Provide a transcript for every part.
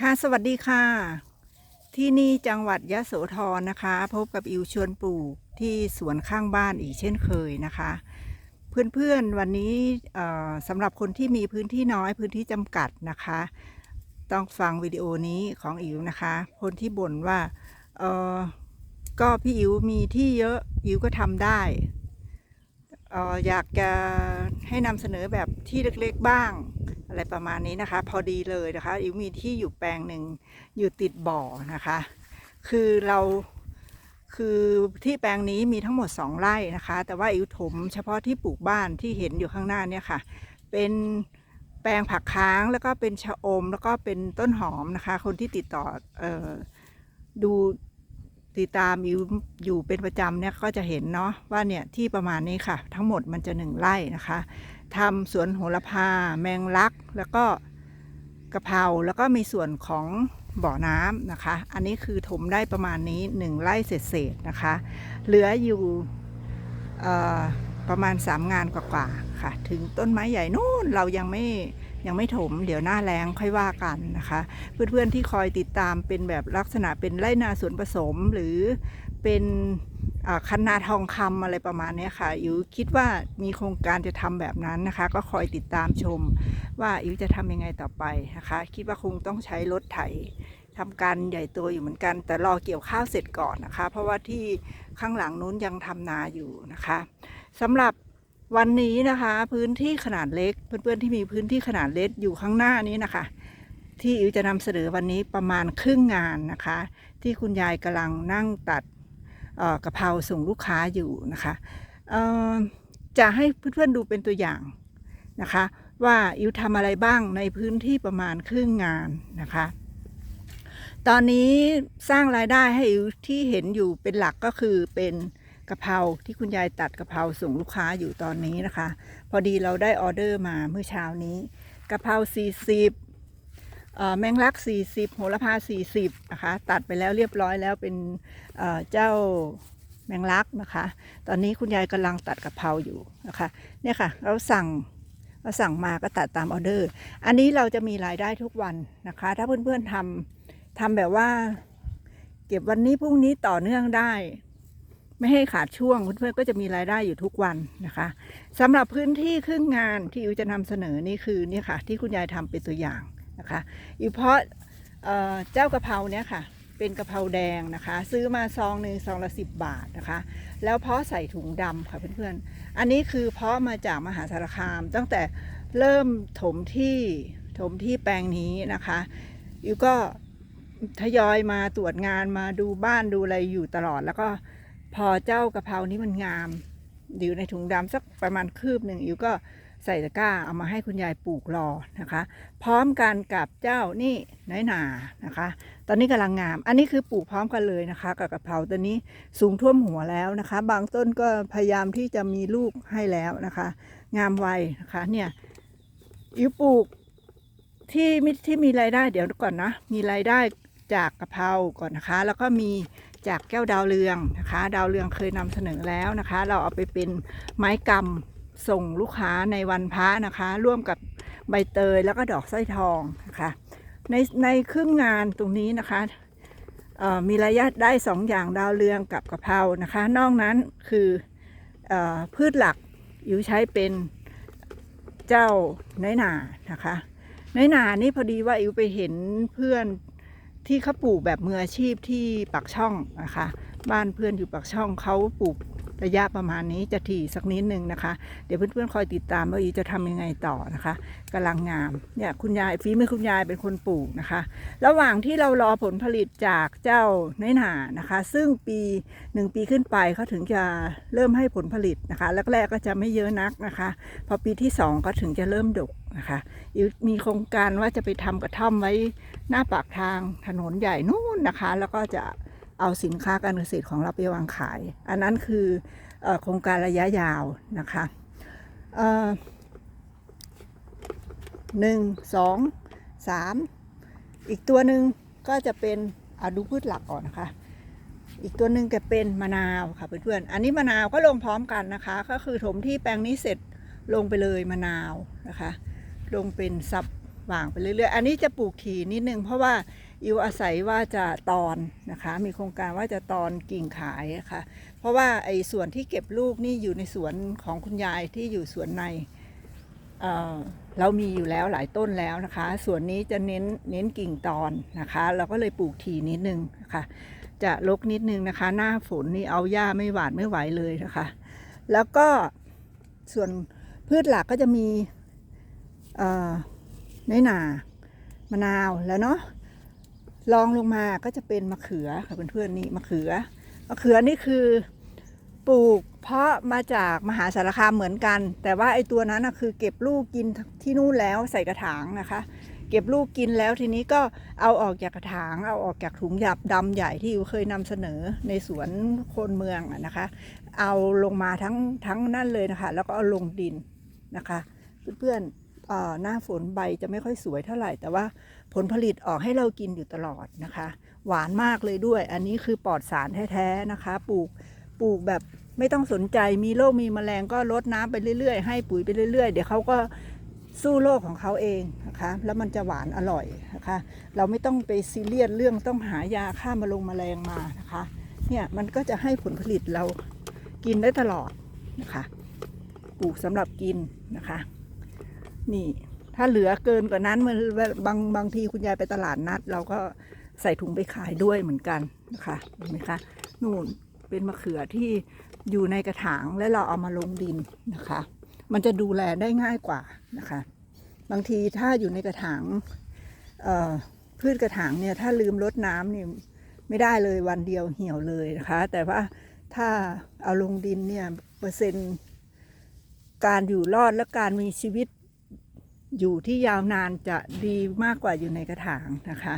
ค่ะสวัสดีค่ะ ที่นี่จังหวัดยะโสธรนะคะ พบกับอิวชวนปลูกที่สวนข้างบ้านอีกเช่นเคยนะคะ เพื่อนๆวันนี้สำหรับคนที่มีพื้นที่น้อยพื้นที่จำกัดนะคะ ต้องฟังวิดีโอนี้ของอิวนะคะ คนที่บ่นว่าเออก็พี่อิวมีที่เยอะอิวก็ทำได้อออยากจะให้นำเสนอแบบที่เล็กๆบ้าง อะไรประมาณนี้นะคะ พอดีเลยนะคะอิวมีที่อยู่แปลงหนึ่งอยู่ติดบ่อนะคะ คือเราคือที่แปลงนี้มีทั้งหมดสองไร่นะคะ แต่ว่าอิวถมเฉพาะที่ปลูกบ้านที่เห็นอยู่ข้างหน้าเนี่ยค่ะ เป็นแปลงผักค้างแล้วก็เป็นชะอม แล้วก็เป็นต้นหอมนะคะ คนที่ติดต่อเออดูติดตามอยู่อยู่เป็นประจำเนี่ยก็จะเห็นเนาะว่าเนี่ยที่ประมาณนี้ค่ะ ทั้งหมดมันจะหนึ่งไร่นะคะ ทำสวนโหระพา แมงลัก แล้วก็กะเพราแล้วก็มีส่วนของบ่อน้ำนะคะ อันนี้คือถมได้ประมาณนี้หนึ่งไร่เศษๆนะคะ เหลืออยู่ประมาณ 3 งานกว่าๆค่ะ ถึงต้นไม้ใหญ่นู่นเรายังไม่ยังไม่ถม เดี๋ยวหน้าแรงค่อยว่ากันนะคะ เพื่อนๆที่คอยติดตามเป็นแบบลักษณะเป็นไร่นาสวนผสมหรือเป็น คันนาทองคำอะไรประมาณนี้ค่ะอิวคิดว่ามีโครงการจะทำแบบนั้นนะคะ ก็คอยติดตามชม ว่าอิวจะทำยังไงต่อไปนะคะ คิดว่าคงต้องใช้รถไถทำการใหญ่โตอยู่เหมือนกัน แต่รอเกี่ยวข้าวเสร็จก่อนนะคะ เพราะว่าที่ข้างหลังนู้นยังทำนาอยู่นะคะสำหรับวันนี้นะคะ พื้นที่ขนาดเล็ก เพื่อนๆที่มีพื้นที่ขนาดเล็กอยู่ข้างหน้านี้นะคะ ที่อิวจะนำเสนอวันนี้ประมาณครึ่งงานนะคะ ที่คุณยายกำลังนั่งตัด กะเพราส่งลูกค้าอยู่นะคะจะให้เพื่อนๆดูเป็นตัวอย่างนะคะ ว่าอิวทำอะไรบ้างในพื้นที่ประมาณครึ่งงานนะคะ ตอนนี้สร้างรายได้ให้อิวที่เห็นอยู่เป็นหลักก็คือเป็นกะเพราที่คุณยายตัดกะเพราส่งลูกค้าอยู่ตอนนี้นะคะ พอดีเราได้ออเดอร์มาเมื่อเช้านี้กะเพรา40 แมงลัก 40 โหระพา 40 นะคะ ตัดไปแล้วเรียบร้อยแล้วเป็นเจ้าแมงลักนะคะ ตอนนี้คุณยายกำลังตัดกะเพราอยู่นะคะ เนี่ยค่ะ เราสั่งเราสั่งมาก็ตัดตามออเดอร์ อันนี้เราจะมีรายได้ทุกวันนะคะ ถ้าเพื่อนๆทำทำแบบว่า เก็บวันนี้พรุ่งนี้ต่อเนื่องได้ ไม่ให้ขาดช่วงเพื่อนๆก็จะมีรายได้อยู่ทุกวันนะคะสำหรับพื้นที่ครึ่งงานที่อิวจะนำเสนอนี่คือเนี่ยค่ะ ที่คุณยายทำเป็นตัวอย่าง นะคะอีกเพราะเเจ้ากะเพราเนี่ยค่ะ เป็นกะเพราแดงนะคะ ซื้อมาซองหนึ่งซองละสิบบาทนะคะ แล้วเพาะใส่ถุงดำค่ะเพื่อนๆ อันนี้คือเพาะมาจากมหาสารคาม ตั้งแต่เริ่มถมที่ถมที่แปลงนี้นะคะอิวก็ทยอยมาตรวจงานมาดูบ้านดูอะไรอยู่ตลอด แล้วก็พอเจ้ากะเพรานี้มันงามอยู่ในถุงดำสักประมาณคืบหนึ่งอิวก็ ใส่ตะกร้าเอามาให้คุณยายปลูกรอนะคะ พร้อมกันกับเจ้านี่น้อยหนานะคะ ตอนนี้กำลังงาม อันนี้คือปลูกพร้อมกันเลยนะคะ กับกะเพราตัวนี้สูงท่วมหัวแล้วนะคะ บางต้นก็พยายามที่จะมีลูกให้แล้วนะคะ งามไวนะคะเนี่ยอิวปลูกที่มิที่มีรายได้เดี๋ยวก่อนนะ มีรายได้จากกะเพราก่อนนะคะ แล้วก็มีจากแก้วดาวเรืองนะคะ ดาวเรืองเคยนำเสนอแล้วนะคะ เราเอาไปเป็นไม้กำ ส่งลูกค้าในวันพระนะคะ ร่วมกับใบเตยแล้วก็ดอกสร้อยทองนะคะในในครึ่งงานตรงนี้นะคะมีรายได้สองอย่างดาวเรืองกับกะเพรานะคะ นอกนั้นคือออพืชหลักอยู่ใช้เป็นเจ้าน้อยหนานะคะน้อยหนานี่พอดีว่าอิวไปเห็นเพื่อนที่เขาปลูกแบบมืออาชีพที่ปักช่องนะคะ บ้านเพื่อนอยู่ปักช่องเขาปลูก ระยะประมาณนี้จะถี่สักนิดหนึ่งนะคะ เดี๋ยวเพื่อนๆคอยติดตามว่าอีจะทำยังไงต่อนะคะกำลังงามเนี่ยคุณยายฝีมือคุณยายเป็นคนปลูกนะคะ ระหว่างที่เรารอผลผลิตจากเจ้าน้อยหนานะคะ ซึ่งปีหนึ่งปีขึ้นไปเขาถึงจะเริ่มให้ผลผลิตนะคะแรกๆก็จะไม่เยอะนักนะคะ พอปีที่สองก็ถึงจะเริ่มดกนะคะอิ๊วมีโครงการว่าจะไปทำกระท่อมไว้หน้าปากทางถนนใหญ่นู่นนะคะ แล้วก็จะ เอาสินค้าการเกษตรของเราไปวางขาย อันนั้นคืออโครงการระยะยาวนะคะหนึ่งสองสามอีกตัวหนึ่งก็จะเป็นอาดูพืชหลักก่อนนะคะ อีกตัวหนึ่งจะเป็นมะนาวค่ะเพื่อนๆอันนี้มะนาวก็ลงพร้อมกันนะคะ ก็คือถมที่แปลงนี้เสร็จลงไปเลยมะนาวนะคะ ลงเป็นซับวางไปเรื่อยๆ อันนี้จะปลูกถี่นิดนึงเพราะว่า อิวอาศัยว่าจะตอนนะคะ มีโครงการว่าจะตอนกิ่งขายอะค่ะเพราะว่าไอ้ส่วนที่เก็บลูกนี่อยู่ในสวนของคุณยายที่อยู่สวนในเเรามีอยู่แล้วหลายต้นแล้วนะคะส่วนนี้จะเน้นเน้นกิ่งตอนนะคะ เราก็เลยปลูกถี่นิดนึงนะคะ จะลกนิดนึงนะคะ หน้าฝนนี่เอาหญ้าไม่หวานไม่ไหวเลยนะคะ แล้วก็ส่วนพืชหลักก็จะมีเน้อยหนามะนาวแล้วเนาะ รองลงมาก็จะเป็นมะเขือค่ะเพื่อนๆนี่มะเขือมะเขือนี่คือปลูกเพาะมาจากมหาสารคามเหมือนกัน แต่ว่าไอ้ตัวนั้นนะคือเก็บลูกกินที่นู่นแล้วใส่กระถางนะคะ เก็บลูกกินแล้วทีนี้ก็เอาออกจากกระถางเอาออกจากถุงหยับดำใหญ่ที่เคยนำเสนอในสวนคนเมืองนะคะ เอาลงมาทั้งทั้งนั่นเลยนะคะ แล้วก็เอาลงดินนะคะ เพื่อนๆ หน้าฝนใบจะไม่ค่อยสวยเท่าไหร่ แต่ว่าผลผลิตออกให้เรากินอยู่ตลอดนะคะ หวานมากเลยด้วย อันนี้คือปลอดสารแท้ๆนะคะ ปลูกปลูกแบบไม่ต้องสนใจมีโรคมีแมลงก็รดน้ำไปเรื่อยๆ ให้ปุ๋ยไปเรื่อยๆ เดี๋ยวเขาก็สู้โรคของเขาเองนะคะ แล้วมันจะหวานอร่อยนะคะ เราไม่ต้องไปซีเรียสเรื่องต้องหายาฆ่ามาลงแมลงมานะคะ เนี่ยมันก็จะให้ผลผลิตเรากินได้ตลอดนะคะ ปลูกสำหรับกินนะคะ นี่ ถ้าเหลือเกินกว่านั้นมันบางบางทีคุณยายไปตลาดนัด เราก็ใส่ถุงไปขายด้วยเหมือนกันนะคะเห็นไหมคะนู่นเป็นมะเขือที่อยู่ในกระถางแล้วเราเอามาลงดินนะคะ มันจะดูแลได้ง่ายกว่านะคะ บางทีถ้าอยู่ในกระถางพืชกระถางเนี่ยถ้าลืมรดน้ำเนี่ยไม่ได้เลยวันเดียวเหี่ยวเลยนะคะ แต่ว่าถ้าเอาลงดินเนี่ยเปอร์เซ็นต์การอยู่รอดและการมีชีวิต อยู่ที่ยาวนานจะดีมากกว่าอยู่ในกระถางนะคะ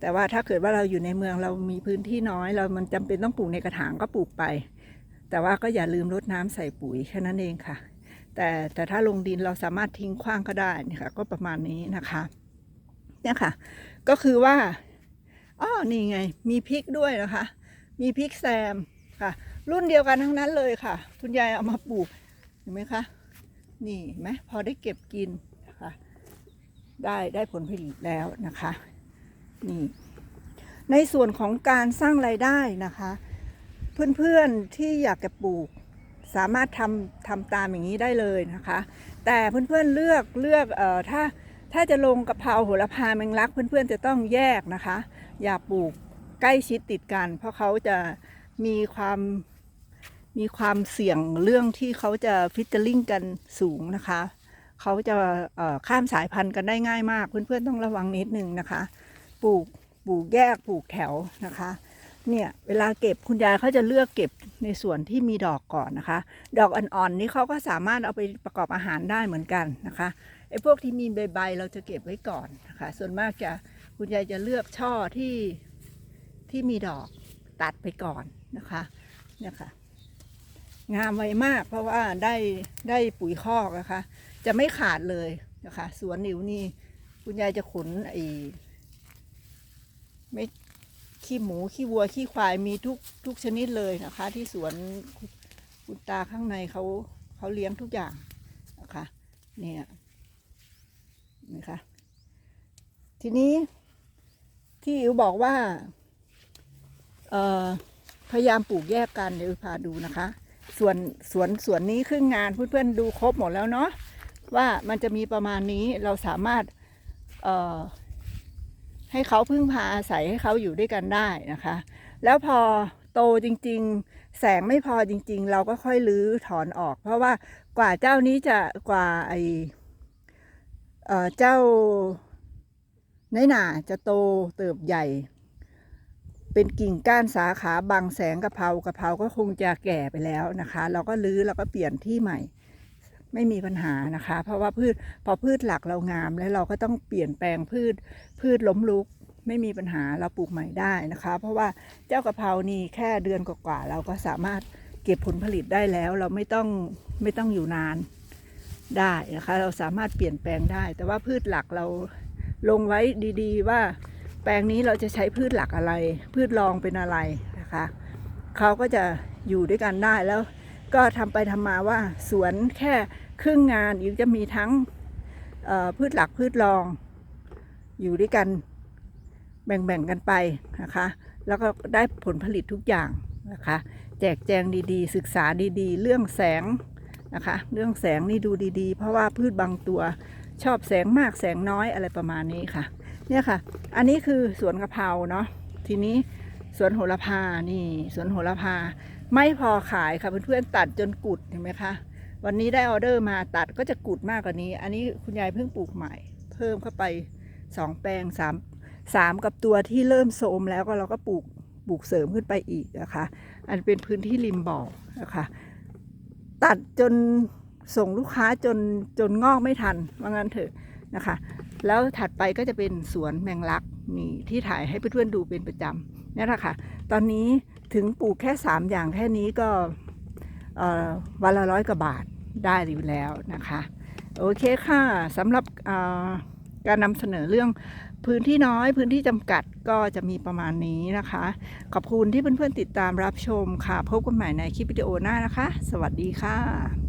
แต่ว่าถ้าเกิดว่าเราอยู่ในเมืองเรามีพื้นที่น้อย เรามันจำเป็นต้องปลูกในกระถางก็ปลูกไป แต่ว่าก็อย่าลืมรดน้ำใส่ปุ๋ยแค่นั้นเองค่ะ แต่แต่ถ้าลงดินเราสามารถทิ้งขว้างก็ได้นะคะก็ประมาณนี้นะคะเนี่ยค่ะ ก็คือว่าอ้อนี่ไง มีพริกด้วยนะคะ มีพริกแซมค่ะ รุ่นเดียวกันทั้งนั้นเลยค่ะ คุณยายเอามาปลูกเห็นไหมคะนี่ไหมพอได้เก็บกิน ได้ได้ผลผลิตแล้วนะคะนี่ในส่วนของการสร้างรายได้นะคะ เพื่อนๆที่อยากจะปลูกสามารถทำทำตามอย่างนี้ได้เลยนะคะ แต่เพื่อนๆเลือกเลือกเอ่อถ้าถ้าจะลงกะเพราโหระพาแมงลัก เพื่อนๆจะต้องแยกนะคะ อย่าปลูกใกล้ชิดติดกัน เพราะเขาจะมีความมีความเสี่ยงเรื่องที่เขาจะฟิชเจอร์ลิงกันสูงนะคะ เขาจะข้ามสายพันธุ์กันได้ง่ายมาก เพื่อนๆต้องระวังนิดนึงนะคะ ปลูกปลูกแยกปลูกแถวนะคะ เนี่ยเวลาเก็บคุณยายเขาจะเลือกเก็บในส่วนที่มีดอกก่อนนะคะ ดอกอ่อนๆนี่เขาก็สามารถเอาไปประกอบอาหารได้เหมือนกันนะคะไอ้พวกที่มีใบๆเราจะเก็บไว้ก่อนนะคะ ส่วนมากจะคุณยายจะเลือกช่อที่ที่มีดอกตัดไปก่อนนะคะเนี่ยค่ะงามไวมากเพราะว่าได้ได้ปุ๋ยคอกนะคะ จะไม่ขาดเลยนะคะสวนนิวนี่คุณยายจะขนไอ้ไม่ขี้หมูขี้วัวขี้ควายมีทุกทุกชนิดเลยนะคะ ที่สวนคุณตาข้างในเขาเขาเลี้ยงทุกอย่างนะคะเนี่ยนะคะทีนี้ที่อิ๋วบอกว่าพยายามปลูกแยกกันเดี๋ยวพาดูนะคะ ส่วนสวนสวนนี้ครึ่งงานเพื่อนๆดูครบหมดแล้วเนาะ ว่ามันจะมีประมาณนี้เราสามารถให้เขาพึ่งพาอาศัยให้เขาอยู่ด้วยกันได้นะคะ แล้วพอโตจริงๆ แสงไม่พอจริง ๆ เราก็ค่อยรื้อถอนออก เพราะว่ากว่าเจ้านี้จะกว่าไอเอ่อเจ้าน้อยหนาจะโตเติบใหญ่ เป็นกิ่งก้านสาขาบางแสงกระเพรากระเพราก็คงจะแก่ไปแล้วนะคะ เราก็รื้อเราก็เปลี่ยนที่ใหม่ ไม่มีปัญหานะคะ เพราะว่าพืชพอพืชหลักเรางาม แล้วเราก็ต้องเปลี่ยนแปลงพืช พืชล้มลุกไม่มีปัญหาเราปลูกใหม่ได้นะคะ เพราะว่าเจ้ากะเพรานี่แค่เดือนกว่าๆเราก็สามารถเก็บผลผลิตได้แล้ว เราไม่ต้องไม่ต้องอยู่นานได้นะคะ เราสามารถเปลี่ยนแปลงได้ แต่ว่าพืชหลักเราลงไว้ดีๆ ว่าแปลงนี้เราจะใช้พืชหลักอะไร พืชรองเป็นอะไรนะคะเขาก็จะอยู่ด้วยกันได้แล้ว ก็ทำไปทำมาว่าสวนแค่ ครึ่งงานอีกจะมีทั้งพืชหลักพืชรอง อยู่ด้วยกันแบ่งๆกันไปนะคะ แล้วก็ได้ผลผลิตทุกอย่างนะคะ แจกแจงดีๆ ศึกษาดีๆ เรื่องแสงนะคะ เรื่องแสงนี่ดูดีๆ เพราะว่าพืชบางตัวชอบแสงมากแสงน้อยอะไรประมาณนี้ค่ะ เนี่ยค่ะ อันนี้คือสวนกะเพราเนาะ ทีนี้สวนโหระพานี่สวนโหระพา ไม่พอขายค่ะเพื่อนๆตัดจนกุดเห็นไหมคะ วันนี้ได้ออเดอร์มาตัดก็จะกุดมากกว่านี้ อันนี้คุณยายเพิ่งปลูกใหม่ เพิ่มเข้าไปสองแปลงสามสามกับตัวที่เริ่มโทมแล้วก็เราก็ปลูกปลูกเสริมขึ้นไปอีกนะคะ อันเป็นพื้นที่ริมบ่อนะคะ ตัดจนส่งลูกค้าจนจนงอกไม่ทันว่างั้นเถอะนะคะ แล้วถัดไปก็จะเป็นสวนแมงลักนี่ที่ถ่ายให้เพื่อนๆดูเป็นประจำนี่แหละค่ะ ตอนนี้ถึงปลูกแค่ 3 อย่างแค่นี้ก็วันละร้อยกว่าบาท ได้อยู่แล้วนะคะ โอเคค่ะสำหรับการนำเสนอเรื่องพื้นที่น้อยพื้นที่จำกัดก็จะมีประมาณนี้นะคะ ขอบคุณที่เพื่อนๆติดตามรับชมค่ะ พบกันใหม่ในคลิปวิดีโอหน้านะคะ สวัสดีค่ะ